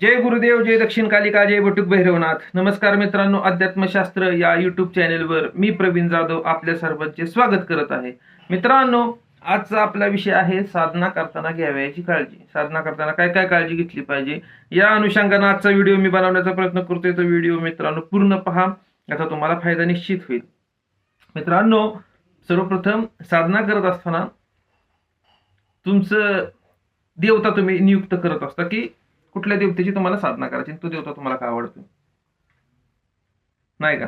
जय गुरुदेव जय दक्षिण कालिका जय बटुक भैरवनाथ. नमस्कार मित्रांनो अध्यात्मशास्त्र या युट्यूब चॅनेलवर मी प्रवीण जाधव आपल्या सर्वांचे स्वागत करत आहे. मित्रांनो आजचा आपला विषय आहे साधना करताना घ्यावयाची काळजी. साधना करताना काय काय काळजी घेतली पाहिजे? या अनुषंगाने आजचा व्हिडिओ मी बनवण्याचा प्रयत्न करतोय. तो व्हिडिओ मित्रांनो पूर्ण पहा. याचा तुम्हाला फायदा निश्चित होईल. मित्रांनो सर्वप्रथम साधना करत असताना तुमचं देवता तुम्ही नियुक्त करत असता की कुठल्या देवतेची तुम्हाला साधना करायची? तो देवता तुम्हाला का आवडतो नाही का?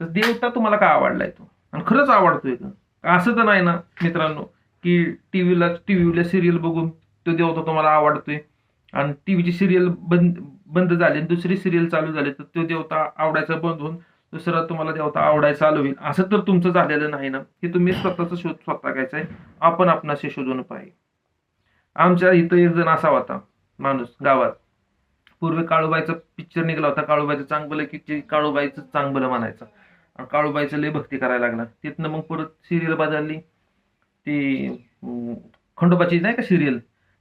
तर देवता तुम्हाला का आवडलाय तो? आणि खरंच आवडतोय का? असं तर नाही ना मित्रांनो की टीव्हीला टीव्हीला सिरियल बघून तो देवता तुम्हाला आवडतोय. आणि टीव्हीची सिरियल बंद बंद झाली आणि दुसरी सिरियल चालू झाली तर तो देवता आवडायचा बंद होऊन दुसरा तुम्हाला देवता आवडायचा चालू होईल. असं तर तुमचं झालेलं नाही ना? हे तुम्ही स्वतःचा शोध स्वतः घ्यायचा आहे. आपण आपणाशी शोधून पाहिजे आमच्या इथं एक जण असा होता माणूस गावात. पूर्वी काळूबाईचा पिक्चर निघाला होता. काळूबाईचं चांगलं की काळूबाईचं चांगलं म्हणायचं. आणि काळूबाईचं लय भक्ती करायला लागला. तिथनं मग परत सिरियल बदलली. ती खंडोबाची नाही का सिरियल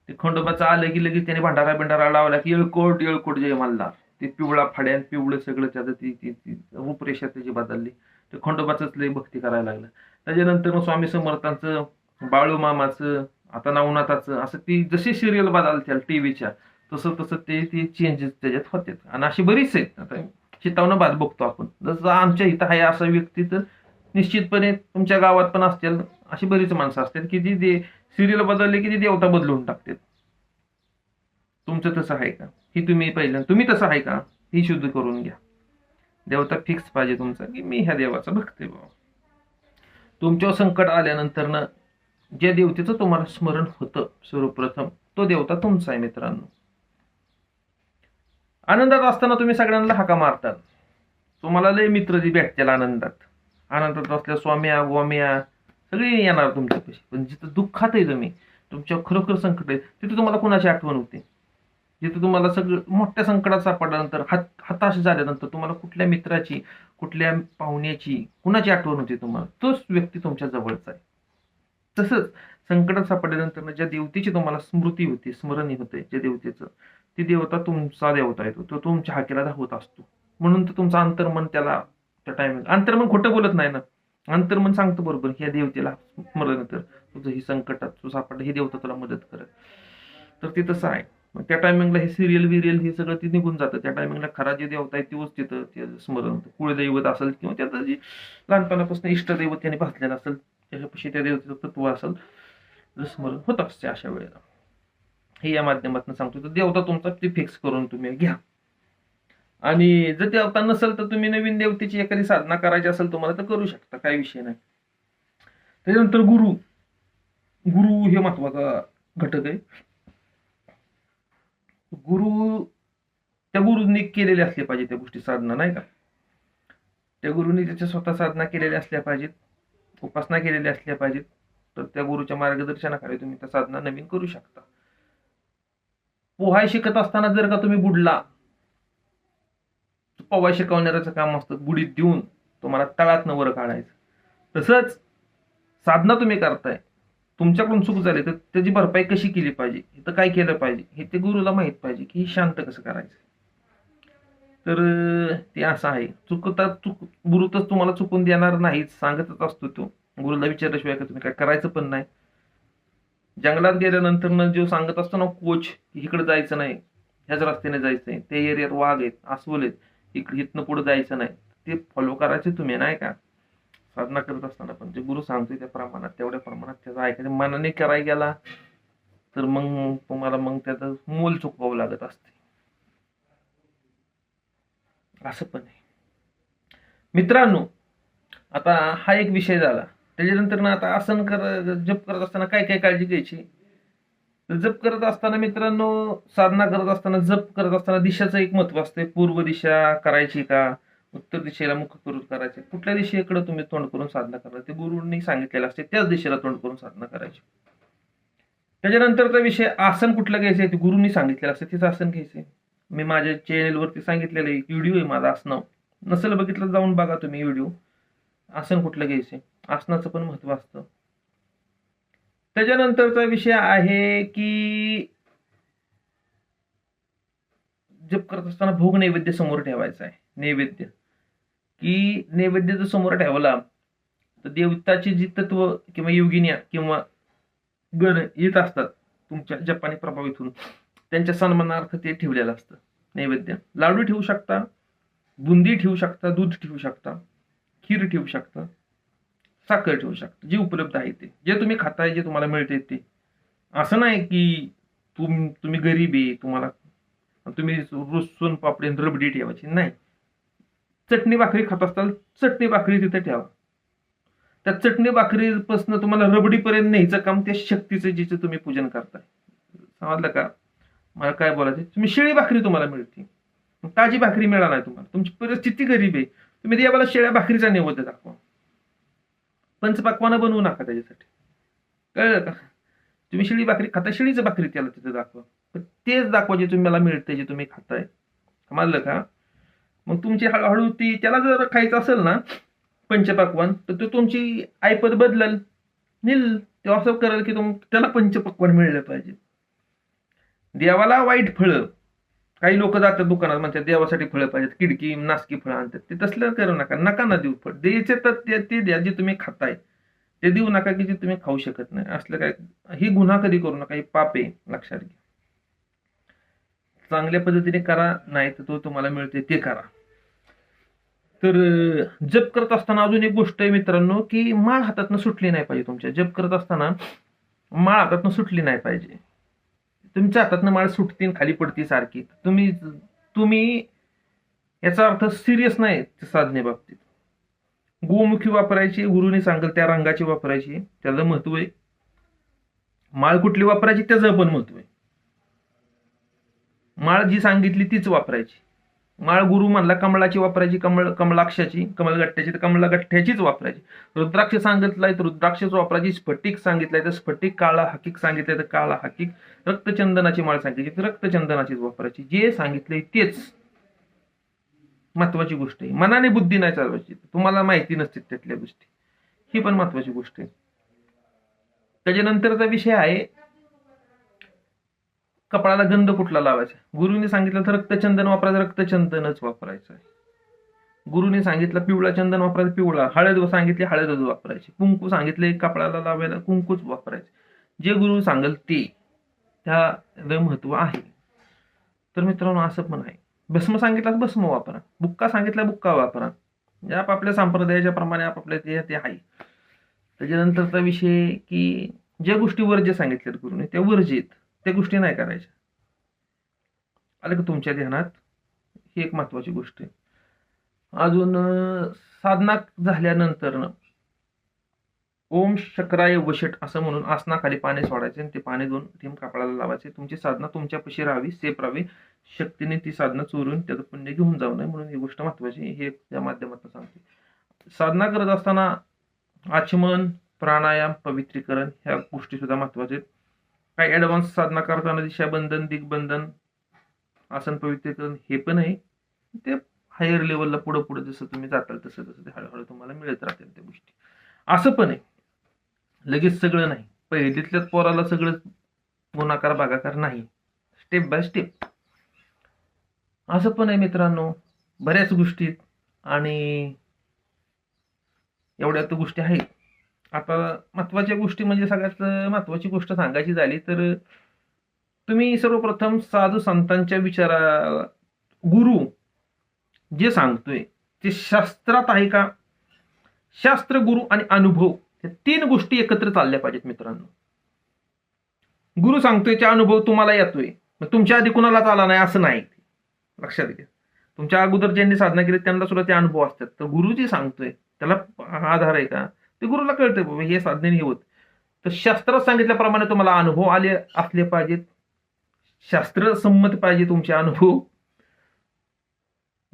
ते खंडोबाचं आलं की लगेच त्याने भंडारा बिंडारा लावला की येळकोट येळकोट जय मल्हार. ते पिवळा फाड्यान पिवळं सगळं त्याचं ती ती रूपरेषा त्याची बदलली. ते खंडोबाचंच लय भक्ती करायला लागलं. त्याच्यानंतर मग स्वामी समर्थांचं बाळू आता आता नवनाथाचं असं ती जशी सिरियल बदलत्या टीव्हीच्या तसं तसं ते ते चेंजेस त्याच्यात होते आणि अशी बरीच आहेत. आता चितावनं बाद बघतो आपण. जसं आमच्या इथं आहे असा व्यक्ती तर निश्चितपणे तुमच्या गावात पण असतील. अशी बरीच माणसं असतात की जी दे सिरियल बदलले की ती देवता बदलून टाकतात. तुमचं तसं आहे का? ही तुम्ही पहिलं तुम्ही तसं आहे का? ही शुद्ध करून घ्या. देवता फिक्स पाहिजे तुमचा की मी ह्या देवाचा भक्त आहे बाबा तुमच्यावर संकट आल्यानंतर ना ज्या देवतेचं तुम्हाला स्मरण होतं सर्वप्रथम तो देवता तुमचा आहे मित्रांनो. आनंदात असताना तुम्ही सगळ्यांना हाका मारतात. तुम्हाला लय मित्र जी भेटतील आनंदात. आनंदात असल्या स्वाम्या गोम्या सगळी येणार तुमच्यापाशी. पण जिथं दुःखात आहे तुम्ही तुमच्या खरोखर संकट आहे तिथे तुम्हाला कुणाची आठवण होते? जिथे तुम्हाला सगळं मोठ्या संकटात सापडल्यानंतर हात हताश झाल्यानंतर तुम्हाला कुठल्या मित्राची कुठल्या पाहुण्याची कुणाची आठवण होती तुम्हाला? तोच व्यक्ती तुमच्या जवळचा आहे. तसंच संकटात सापडल्यानंतर ज्या देवतेची तुम्हाला स्मृती होती स्मरणी होते ज्या देवतेचं ती देवता तुमचा देवता येतो तो तुमच्या हाकेला धावत असतो. म्हणून तर तुमचं अंतर्मन त्याला त्या टायमिंग अंतर्मन खोटं बोलत नाही ना. अंतर्मन सांगतो बरोबर ह्या देवतेला स्मरण तर तुझं ही संकटात तू सापडलं ही देवता तुला मदत करत. तर ते तसं आहे. मग त्या टायमिंगला हे सिरियल विरियल हे सगळं ती निघून जातं. त्या टायमिंगला खरा जे देवता आहे तीच तिथं ते स्मरण कुळदैवत असेल किंवा त्याचं जे लहानपणापासून इष्टदैवत त्याने भासलेलं असेल त्याच्यापाशी त्या देवतेचं तत्व असेल तर स्मरण होत असते अशा वेळेला. हे या माध्यमातून सांगतो. तर देवता तुमचा ते फिक्स करून तुम्ही घ्या. आणि जर देवता नसेल तर तुम्ही नवीन देवतेची एखादी साधना करायची असेल तुम्हाला तर करू शकता. काही विषय नाही. त्याच्यानंतर गुरु. गुरु हे महत्त्वाचा घटक आहे. गुरु त्या गुरुंनी केलेले असले पाहिजे त्या गोष्टी साधना नाही का? त्या गुरुंनी त्याच्या स्वतः साधना केलेल्या असल्या पाहिजेत. उपासना केलेल्या असल्या पाहिजेत तर त्या गुरुच्या मार्गदर्शनाखाली तुम्ही त्या साधना नवीन करू शकता. पोहाय शिकत असताना जर का तुम्ही बुडला पोहाय शिकवणाऱ्याचं काम असतं बुडीत देऊन तुम्हाला तळातनं वर काढायचं. तसंच साधना तुम्ही करताय तुमच्याकडून चूक झाली तर त्याची भरपाई कशी केली पाहिजे? तर काय केलं पाहिजे? हे ते गुरुला माहीत पाहिजे की शांत कसं करायचं? तर ते असं आहे. चुकता चुक गुरु तर तुम्हाला चुकून देणार नाहीच सांगतच असतो तो. गुरुला विचारल्याशिवाय का तुम्ही काय करायचं पण नाही. जंगलात गेल्यानंतर न जो सांगत असतो ना कोच इकडे जायचं नाही ह्याच रस्त्याने जायचं आहे ते एरियात वाघ आहेत अस्वल आहेत इकडे इथनं पुढे जायचं नाही. ते फॉलो करायचे तुम्ही नाही का? साधना करत असताना पण जे गुरु सांगतोय त्या प्रमाणात तेवढ्या प्रमाणात त्याचा ऐकायचं. मनाने करायला गेला तर मग तुम्हाला मग त्याचं मोल चुकवावं लागत असते. असं पण आहे. मित्रांनो आता हा एक विषय झाला. त्याच्यानंतर ना आता आसन कर जप करत असताना काय काय काळजी घ्यायची? तर जप करत असताना मित्रांनो साधना करत असताना जप करत असताना दिशाचं एक महत्त्व असते पूर्व दिशा करायची का? उत्तर दिशेला मुख करून करायचे. कुठल्या दिशेकडे तुम्ही तोंड करून साधना करा ते गुरुंनी सांगितलेलं असते त्याच दिशेला तोंड करून साधना करायची. त्याच्यानंतरचा विषय आसन कुठलं घ्यायचं आहे ते गुरुंनी सांगितलेलं असते तेच आसन घ्यायचे मी माझ्या चॅनेलवरती सांगितलेलं आहे व्हिडिओ आहे माझा आसनं नसेल बघितलं जाऊन बघा तुम्ही व्हिडिओ आसन कुठलं घ्यायचे? आसनाचं पण महत्त्व असतं. त्याच्यानंतरचा विषय आहे की जप करत असताना भोग नैवेद्य समोर ठेवायचा आहे. नैवेद्य. की नैवेद्य जर समोर ठेवला तर देवताची जी तत्व किंवा योगिन्या किंवा गण येत असतात तुमच्या जपानी होऊन त्यांच्या सन्मानार्थ ते ठेवलेलं असतं. नैवेद्य. लाडू ठेवू शकता बुंदी ठेवू शकता दूध ठेवू शकता खीर ठेवू शकता साखर ठेवू शकता. जे उपलब्ध आहे ते. जे तुम्ही खाताय जे तुम्हाला मिळते ते. असं नाही की तुम तुम्ही गरीब आहे तुम्हाला तुम्ही रोज सोन पापडी रबडी ठेवायची. नाही. चटणी भाकरी खात असताल चटणी भाकरी तिथे ठेवा. त्या चटणी भाकरीपासून तुम्हाला रबडीपर्यंत न्यायचं काम त्या शक्तीचं जिचं तुम्ही पूजन करताय. समजलं का? मला काय बोलायचं? तुम्ही शिळी भाकरी तुम्हाला मिळते. ताजी भाकरी मिळाला नाही तुम्हाला. तुमची परिस्थिती गरीब आहे. तुम्ही देवाला शेळ्या भाकरीचा नैवेद्य दाखवा. पंचपाकवानं बनवू नका त्याच्यासाठी. कळलं का? तुम्ही शिळी भाकरी खाता शिळीचं भाकरी त्याला तिथे दाखवा. पण तेच दाखवा जे तुम्ही मला मिळते जे तुम्ही खाताय. समजलं का? मग तुमची हळूहळू ती त्याला जर खायचं असेल ना पंचपक्वान तर तो तुमची ऐपत बदलल. निल ते असं करेल की तुम त्याला पंचपक्वान मिळलं पाहिजे. देवाला वाईट फळं. काही लोक जातात दुकानात म्हणतात देवासाठी फळं पाहिजेत किडकी नासकी फळं आणतात. ते तसलं करू नका नका ना देऊ फळ. द्यायचे तर ते ते द्या जे तुम्ही खाताय. ते देऊ नका की जे तुम्ही खाऊ शकत नाही. असलं काय ही गुन्हा कधी करू नका ही पाप आहे लक्षात घ्या. चांगल्या पद्धतीने करा नाही तर तो तुम्हाला मिळते ते करा. तर जप करत असताना अजून एक गोष्ट आहे मित्रांनो की माळ हातातनं सुटली नाही पाहिजे तुमच्या. जप करत असताना माळ हातातनं सुटली नाही पाहिजे. तुमच्या हातातनं माळ सुटतील खाली पडती सारखी. तुम्ही तुम्ही याचा अर्थ सिरियस नाही साधने बाबतीत. गोमुखी वापरायची गुरुने सांगेल त्या रंगाची वापरायची त्याचं महत्त्व आहे. माळ कुठली वापरायची त्याचं पण महत्त्व आहे. माळ जी सांगितली तीच वापरायची. माळ गुरु म्हणला कमळाची वापरायची कमळ कमलाक्षाची कमलगट्ट्याची तर कमळगट्ट्याचीच वापरायची. रुद्राक्ष सांगितलंय तर रुद्राक्षच वापरायची स्फटिक सांगितलंय तर स्फटिक काळा हकीक सांगितलंय तर काळा हकीक. रक्तचंदनाची माळ सांगितली तर रक्तचंदनाचीच वापरायची. जे सांगितलंय तेच महत्वाची गोष्ट आहे. मनाने बुद्धी नाही चालवायची. तुम्हाला माहिती नसते त्यातल्या गोष्टी. ही पण महत्वाची गोष्ट आहे. त्याच्यानंतरचा विषय आहे कपाळाला गंध कुठला लावायचा? गुरुने सांगितलं तर रक्तचंदन वापरायचं रक्तचंदनच वापरायचं आहे. गुरुने सांगितलं पिवळा चंदन वापरायचं पिवळा. हळद सांगितली हळदच वापरायची. कुंकू सांगितले कपाळाला लावायला कुंकूच वापरायचे. जे गुरु सांगेल ते त्या महत्त्व आहे. तर मित्रांनो असं पण आहे. भस्म सांगितलं तर भस्म वापरा. बुक्का सांगितला बुक्का वापरा. जे आपापल्या संप्रदायाच्या प्रमाणे आपापल्या ते ते आहे. त्याच्यानंतरचा विषय की ज्या गोष्टी वर्ज्य सांगितल्यात गुरुने त्या वर्जित त्या गोष्टी नाही करायच्या. आलं का तुमच्या ध्यानात? ही एक महत्वाची गोष्ट आहे. अजून साधना झाल्यानंतर ओम शक्राय वशट असं म्हणून आसनाखाली पाणी सोडायचे आणि ते पाणी दोन थेंब कापडाला लावायचे. तुमची साधना तुमच्यापाशी राहावी सेफ राहावी. शक्तीने ती साधना चोरून त्याचं पुण्य घेऊन जाऊ नये म्हणून ही गोष्ट महत्वाची हे या माध्यमातून सांगते. साधना करत असताना आचमन प्राणायाम पवित्रीकरण ह्या गोष्टी सुद्धा महत्त्वाच्या आहेत. काही ऍडव्हान्स साधना करताना दिशाबंधन दिग्बंधन आसन पवित्रीकरण हे पण आहे. ते हायर लेवलला पुढं पुढं जसं तुम्ही जाताल तसं तसं ते हळूहळू तुम्हाला मिळत राहतील त्या गोष्टी. असं पण आहे. लगेच सगळं नाही. पहिलीतल्याच पोराला सगळं गुणाकार भागाकार नाही. स्टेप बाय स्टेप असं पण आहे मित्रांनो. बऱ्याच गोष्टीत आणि एवढ्या तर गोष्टी आहेत. आता महत्त्वाच्या गोष्टी म्हणजे सगळ्यात महत्वाची गोष्ट सांगायची झाली तर तुम्ही सर्वप्रथम साधू संतांच्या विचारा गुरु जे सांगतोय ते शास्त्रात आहे का? शास्त्र गुरु आणि अनुभव या तीन गोष्टी एकत्र चालल्या पाहिजेत मित्रांनो. गुरु सांगतोय त्या अनुभव तुम्हाला येतोय मग तुमच्या आधी कुणालाच आला नाही असं नाही. लक्षात घ्या. तुमच्या अगोदर ज्यांनी साधना केली त्यांना सुद्धा ते अनुभव असतात. तर गुरु जे सांगतोय त्याला आधार आहे का? ते गुरुला कळतं बाबा हे साधने हे होत. तर शास्त्रात सांगितल्याप्रमाणे तुम्हाला अनुभव आले असले पाहिजेत. शास्त्र संमत पाहिजे तुमचे अनुभव.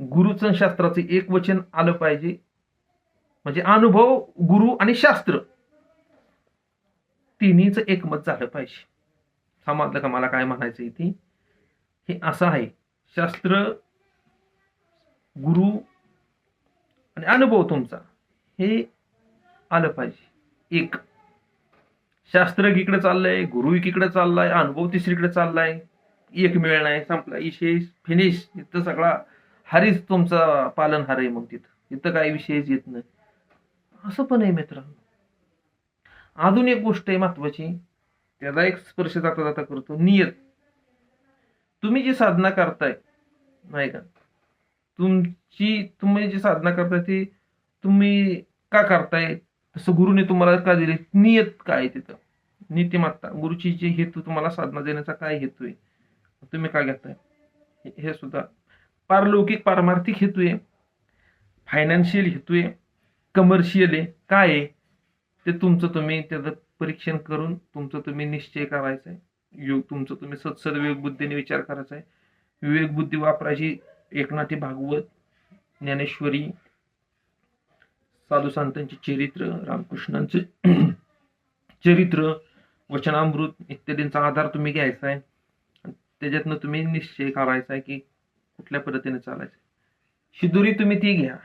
गुरुचं शास्त्राचं एक वचन आलं पाहिजे. म्हणजे अनुभव गुरु आणि शास्त्र तिन्हीच एकमत झालं पाहिजे. समजलं का मला काय म्हणायचं इथे? हे असं आहे. शास्त्र गुरु आणि अनुभव तुमचा. हे आलं पाहिजे. एक. शास्त्र एकीकडे चाललंय गुरु एकीकडे चाललाय अनुभव तिसरीकडे चाललाय. एक मिळ नाही संपला. विशेष फिनिश इथं सगळा हरीच तुमचा पालन हार आहे मग तिथं. इथं काही विषयच येत नाही. असं पण आहे मित्रांनो. अजून एक गोष्ट आहे महत्वाची. त्याला एक स्पर्श जाता जाता करतो. नियत. तुम्ही जी साधना करताय नाही का? तुमची तुम्ही जी साधना करताय ती तुम्ही का करताय? तसं गुरुने तुम्हाला का दिले? नियत काय आहे तिथं? नीतिमत्ता गुरुची जी हेतू तुम्हाला साधना देण्याचा काय हेतू आहे? तुम्ही काय घेताय? हे- हे सुद्धा. पारलौकिक पारमार्थिक हेतू आहे. फायनान्शियल हेतू आहे. कमर्शियल आहे. काय आहे? ते तुमचं तुम्ही त्याचं परीक्षण करून तुमचं तुम्ही निश्चय करायचा आहे. योग तुमचं तुम्ही सत्सद विवेक बुद्धीने विचार करायचा आहे. विवेक बुद्धी वापरायची एकनाथी भागवत ज्ञानेश्वरी साधू संतांचे चरित्र रामकृष्णांचे चरित्र वचनामृत इत्यादींचा आधार तुम्ही घ्यायचा आहे. त्याच्यातनं तुम्ही निश्चय करायचा आहे की कुठल्या पद्धतीने चालायचं शिदुरी तुम्ही ती घ्या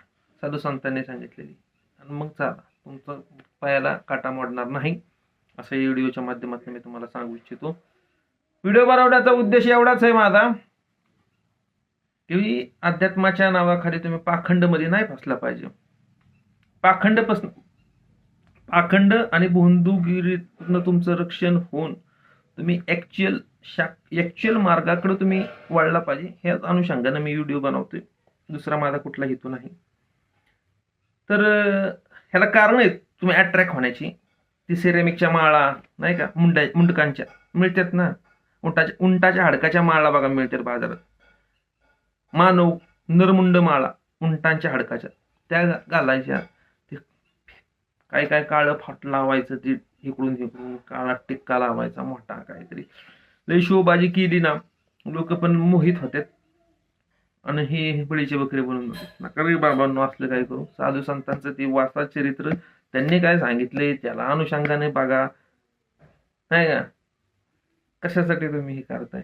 साधू संतांनी सांगितलेली. आणि मग चाला तुमचा पायाला काटा मोडणार नाही असं या व्हिडिओच्या माध्यमातून मी तुम्हाला सांगू इच्छितो. व्हिडिओ बनवण्याचा उद्देश एवढाच आहे माझा की अध्यात्माच्या नावाखाली तुम्ही पाखंडमध्ये नाही फसला पाहिजे. पाखंडपासून पाखंड आणि भोंदूगिरीतनं तुमचं रक्षण होऊन तुम्ही ॲक्च्युअल शा ॲक्च्युअल मार्गाकडे तुम्ही वळला पाहिजे ह्याच अनुषंगानं मी व्हिडिओ बनवतोय. दुसरा माझा कुठला हेतू नाही. तर ह्याला कारण आहेत. तुम्ही अट्रॅक्ट होण्याची. ती सिरेमिकच्या माळा नाही का? मुंडा मुंडकांच्या. मिळतात ना? उंटाच्या उंटाच्या हाडकाच्या माळा बघा मिळतात बाजारात. मानव नरमुंड माळा उंटांच्या हाडकाच्या. त्या घालायच्या. काय काय काळं फाट लावायचं ते इकडून इकडून काळा टिक्का लावायचा मोठा काहीतरी. लय शोबाजी केली ना लोक पण मोहित होते. आणि हे बळीचे बकरे बनवून जातात नका रे बाबांनो असलं काय करू? साधू संतांचं ते वाचा चरित्र त्यांनी काय सांगितले त्याला अनुषंगाने बघा. नाही का? कशासाठी तुम्ही हे करताय?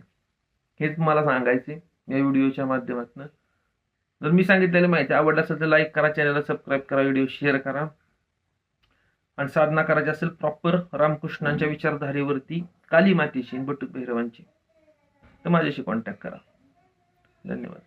हेच मला सांगायचे या व्हिडिओच्या माध्यमातून. जर मी सांगितलेली माहिती आवडलं असेल तर लाईक करा चॅनलला सबस्क्राईब करा व्हिडिओ शेअर करा. आणि साधना करायची असेल प्रॉपर रामकृष्णांच्या विचारधारेवरती काली मातेची बटूक भैरवांची. तर माझ्याशी कॉन्टॅक्ट करा. धन्यवाद.